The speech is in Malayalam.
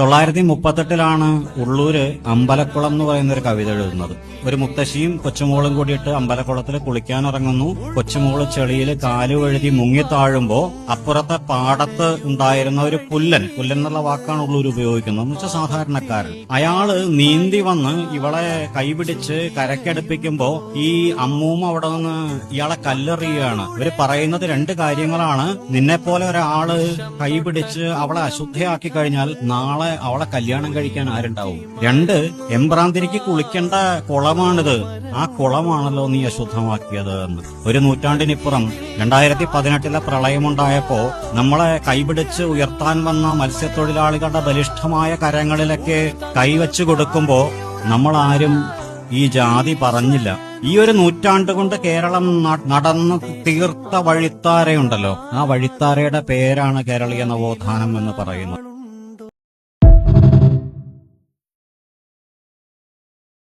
തൊള്ളായിരത്തി മുപ്പത്തെട്ടിലാണ് ഉള്ളൂര് അമ്പലക്കുളം എന്ന് പറയുന്ന ഒരു കവിത എഴുതുന്നത്. ഒരു മുത്തശ്ശിയും കൊച്ചുമോളും കൂടിയിട്ട് അമ്പലക്കുളത്തിൽ കുളിക്കാനിറങ്ങുന്നു. കൊച്ചുമോൾ ചെളിയിൽ കാൽ വഴുതി മുങ്ങിത്താഴുമ്പോ അപ്പുറത്തെ പാടത്ത് ഉണ്ടായിരുന്ന ഒരു പുല്ലൻ പുല്ലൻ എന്നുള്ള വാക്കാണ് ഉള്ളൂർ ഉപയോഗിക്കുന്നത് എന്ന് വെച്ചാൽ സാധാരണക്കാരൻ. അയാൾ നീന്തി വന്ന് ഇവളെ കൈപിടിച്ച് കരക്കടുപ്പിക്കുമ്പോ ഈ അമ്മൂമ്മ അവിടെ നിന്ന് ഇയാളെ കല്ലെറിയുകയാണ്. ഇവർ പറയുന്നത് രണ്ട് കാര്യങ്ങളാണ്. നിന്നെ പോലെ ഒരാൾ കൈപിടിച്ച് അവളെ അശുദ്ധയാക്കി കഴിഞ്ഞാൽ നാളെ അവളെ കല്യാണം കഴിക്കാൻ ആരുണ്ടാവും? രണ്ട് എംബ്രാന്തിരിക്ക് കുളിക്കേണ്ട കുളമാണിത്. ആ കുളമാണല്ലോ നീ അശുദ്ധമാക്കിയത് എന്ന്. ഒരു നൂറ്റാണ്ടിനിപ്പുറം രണ്ടായിരത്തി പതിനെട്ടിലെ പ്രളയമുണ്ടായപ്പോ നമ്മളെ കൈപിടിച്ച് ഉയർത്താൻ വന്ന മത്സ്യത്തൊഴിലാളികളുടെ ബലിഷ്ഠമായ കരങ്ങളിലൊക്കെ കൈവച്ചു കൊടുക്കുമ്പോ നമ്മളാരും ഈ ജാതി പറഞ്ഞില്ല. ഈ ഒരു നൂറ്റാണ്ട് കൊണ്ട് കേരളം നടന്ന് തീർത്ത വഴിത്താരയുണ്ടല്ലോ. ആ വഴിത്താരയുടെ പേരാണ് കേരളീയ നവോത്ഥാനം എന്ന് പറയുന്നത്.